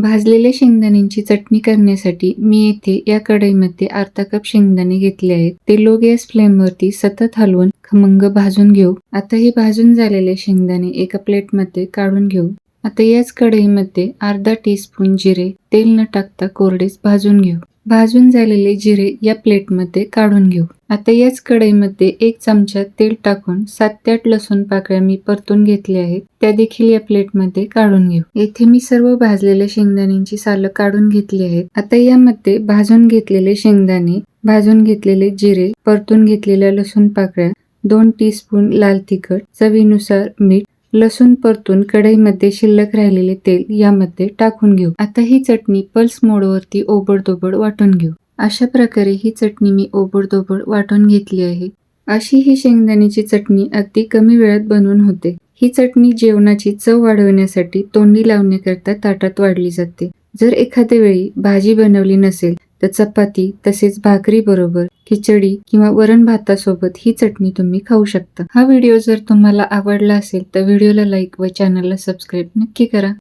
भाजलेल्या शेंगदाण्यांची चटणी करण्यासाठी मी येथे या कढईमध्ये अर्धा कप शेंगदाणे घेतले आहेत. ते लो गॅस फ्लेमवरती सतत हलवून खमंग भाजून घेऊ. आता हे भाजून झालेले शेंगदाणे एका प्लेटमध्ये काढून घेऊ. आता याच कढईमध्ये अर्धा टीस्पून जिरे तेल न टाकता कोरडेच भाजून घेऊ. भाजून झालेले जिरे या प्लेटमध्ये काढून घेऊ. आता याच कढईमध्ये एक चमचा तेल टाकून सात ते आठ लसूण पाकळ्या मी परतून घेतले आहेत त्या देखील या प्लेटमध्ये काढून घेऊ. येथे मी सर्व भाजलेल्या शेंगदाण्यांची सालं काढून घेतली आहेत. आता यामध्ये भाजून घेतलेले शेंगदाणे भाजून घेतलेले जिरे परतून घेतलेल्या लसूण पाकळ्या दोन टीस्पून लाल तिखट चवीनुसार मीठ लसूण परतून कढईमध्ये शिल्लक राहिलेले तेल यामध्ये टाकून घेऊ. आता ही चटणी पल्स मोडवरती ओबडदोबड वाटून घेऊ. अशा प्रकारे ही चटणी मी ओबडदोबड वाटून घेतली आहे. अशी ही शेंगदाण्याची चटणी अगदी कमी वेळात बनवून होते. ही चटणी जेवणाची चव वाढवण्यासाठी तोंडी लावण्याकरता ताटात वाढली जाते. जर एखाद्या वेळी भाजी बनवली नसेल तर चपाती तसेच भाकरी बरोबर खिचडी किंवा वरण भातासोबत ही चटणी तुम्ही खाऊ शकता. हा व्हिडिओ जर तुम्हाला आवडला असेल तर व्हिडिओला लाईक व चॅनलला सबस्क्राईब नक्की करा.